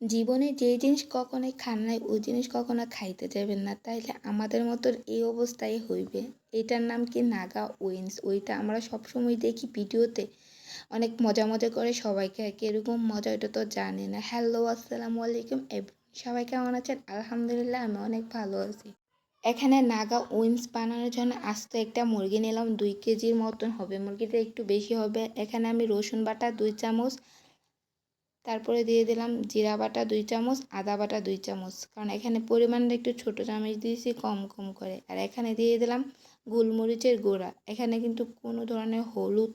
জীবনে যে জিনিস কখনোই খান নাই, ওই জিনিস কখনো খাইতে যাবেন না। তাইলে আমাদের মতোর এই অবস্থায় হইবে। এটার নাম কি নাগা উইন্স? ওইটা আমরা সবসময় দেখি ভিডিওতে। অনেক মজা মজা করে সবাই খায় কীরকম মজা ওইটা তো জানি না। হ্যালো, আসসালামু আলাইকুম সবাই কেমন আছেন? আলহামদুলিল্লাহ, আমি অনেক ভালো আছি। এখানে নাগা উইন্স বানানোর জন্য আস্ত একটা মুরগি নিলাম। দুই কেজির মতন হবে। মুরগিটা একটু বেশি হবে। এখানে আমি রসুন বাটা দুই চামচ তারপরে দিয়ে দিলাম জিরা বাটা দুই চামচ, আদা বাটা দুই চামচ। কারণ এখানে পরিমাণটা একটু ছোটো চামচ দিয়েছি, কম কম করে। আর এখানে দিয়ে দিলাম গোলমরিচের গুঁড়া। এখানে কিন্তু কোনো ধরনের হলুদ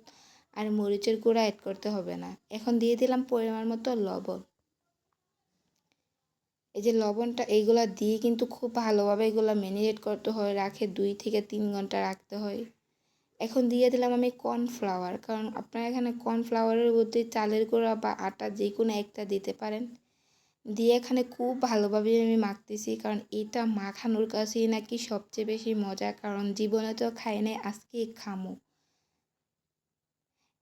আর মরিচের গুঁড়া অ্যাড করতে হবে না। এখন দিয়ে দিলাম পরিমাণ মতো লবণ। এই যে লবণটা, এইগুলা দিয়ে কিন্তু খুব ভালোভাবে এগুলো ম্যারিনেট করতে হয়, রাখে দুই থেকে তিন ঘণ্টা রাখতে হয়। এখন দিয়ে দিলাম আমি কর্নফ্লাওয়ার। কারণ আপনারা এখানে কর্নফ্লাওয়ারের মধ্যে চালের গুঁড়া বা আটা যে কোনো একটা দিতে পারেন। দিয়ে এখানে খুব ভালোভাবে আমি মাখতেছি, কারণ এটা মাখানোর কাছেই নাকি সবচেয়ে বেশি মজা, কারণ জীবনে তো খাই নাই, আজকে খামো।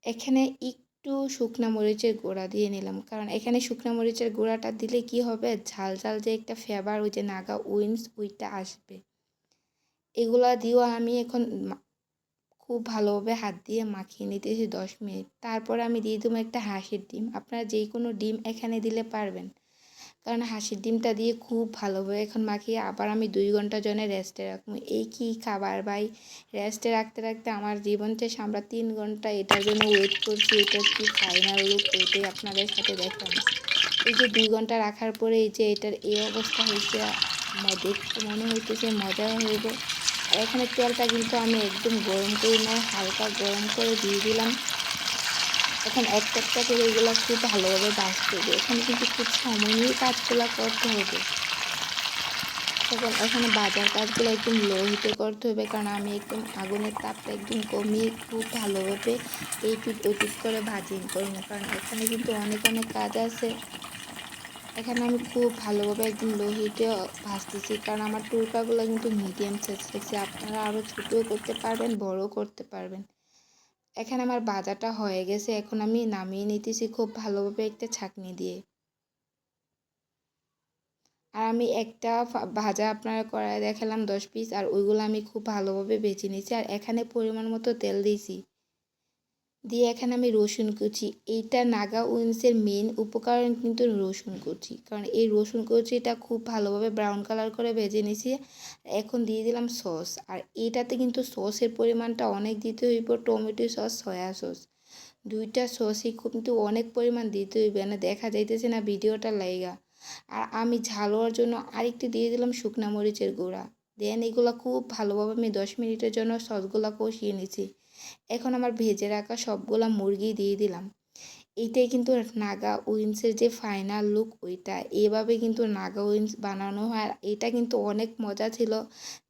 এখানে একটু শুকনা মরিচের গুঁড়া দিয়ে নিলাম, কারণ এখানে শুকনা মরিচের গুঁড়াটা দিলে কি হবে? ঝাল ঝাল যে একটা ফ্লেভার ওই যে নাগা উইন্স ওইটা আসবে। এগুলা দিয়েও আমি এখন খুব ভালোভাবে হাত দিয়ে মাখিয়ে নিতেছি দশ মিনিট। তারপর আমি দিয়ে দেবো একটা হাঁসের ডিম। আপনারা যে কোনো ডিম এখানে দিলে পারবেন। কারণ হাঁসের ডিমটা দিয়ে খুব ভালোভাবে এখন মাখিয়ে আবার আমি দুই ঘণ্টার জন্য রেস্টে রাখব। এই কি খাবার ভাই? রেস্টে রাখতে রাখতে আমার জীবন শেষ। আমরা তিন ঘণ্টা এটার জন্য ওয়েট করছি, এটা কি ফাইনাল লুক ওইটাই আপনাদের সাথে দেখাবো। এই যে দুই ঘণ্টা রাখার পরে এই যে এটার এই অবস্থা হয়েছে, আমার দেখতে মনে হইতেছে মজা হইব। আর এখানে তেলটা কিন্তু আমি একদম গরম করি না, হালকা গরম করে দিয়ে দিলাম। এখন একটা একটা করে এগুলো খুব ভালোভাবে বাঁচতে হবে। এখানে কিন্তু খুব সময় নিয়ে কাজগুলো করতে হবে। তখন এখানে বাজার কাজগুলো একদম লো হিটে করতে হবে, কারণ আমি একদম আগুনের তাপটা একদম কমিয়ে খুব ভালোভাবে এই পিঠ ওই পিঠ করে ভাজি করি না। কারণ এখানে কিন্তু অনেক অনেক কাজ আছে। এখানে আমি খুব ভালোভাবে একদম লো হিটে ভাজতেছি, কারণ আমার টুরকাগুলো কিন্তু মিডিয়াম সাইজ রেখেছি আপনারা আরও ছোটোও করতে পারবেন, বড়ও করতে পারবেন। এখানে আমার বাজাটা হয়ে গেছে, এখন আমি নামিয়ে নিতেছি খুব ভালোভাবে একটা ছাঁকনি দিয়ে। আর আমি একটা ভাজা আপনারা কড়াই দেখালাম দশ পিস আর ওইগুলো আমি খুব ভালোভাবে বেছে নিয়েছি। আর এখানে পরিমাণ মতো তেল দিয়েছি। দিয়ে এখানে আমি রসুন কুচি। এইটা নাগা উইন্সের মেন উপকরণ কিন্তু রসুন কুচি। কারণ এই রসুন কুচিটা খুব ভালোভাবে ব্রাউন কালার করে ভেজে নিয়েছি। এখন দিয়ে দিলাম সস আর এইটাতে কিন্তু সসের পরিমাণটা অনেক দিতে হইব টমেটো সস সয়া সস দুইটা সসই কিন্তু অনেক পরিমাণ দিতে হইবে না, দেখা যাইতেছে না ভিডিওটা লাইগা। আর আমি ঝাল হওয়ার জন্য আরেকটি দিয়ে দিলাম শুকনা মরিচের গুঁড়া। দেন এগুলো খুব ভালোভাবে আমি দশ মিনিটের জন্য সসগুলো কষিয়ে নিয়েছি। এখন আমার ভেজে রাখা সবগুলা মুরগি দিয়ে দিলাম। এইটাই কিন্তু নাগা উইন্সের যে ফাইনাল লুক ওইটা। এভাবে কিন্তু নাগা উইন্স বানানো হয় আর এটা কিন্তু অনেক মজা ছিল।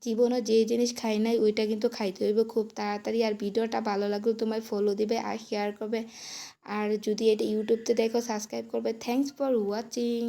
জীবনে যে জিনিস খাই নাই, ওইটা কিন্তু খাইতে হইবে খুব তাড়াতাড়ি। আর ভিডিওটা ভালো লাগলে তোমায় ফলো দিবে আর শেয়ার করবে। আর যদি এটা ইউটিউবতে দেখো সাবস্ক্রাইব করবে। Thanks for watching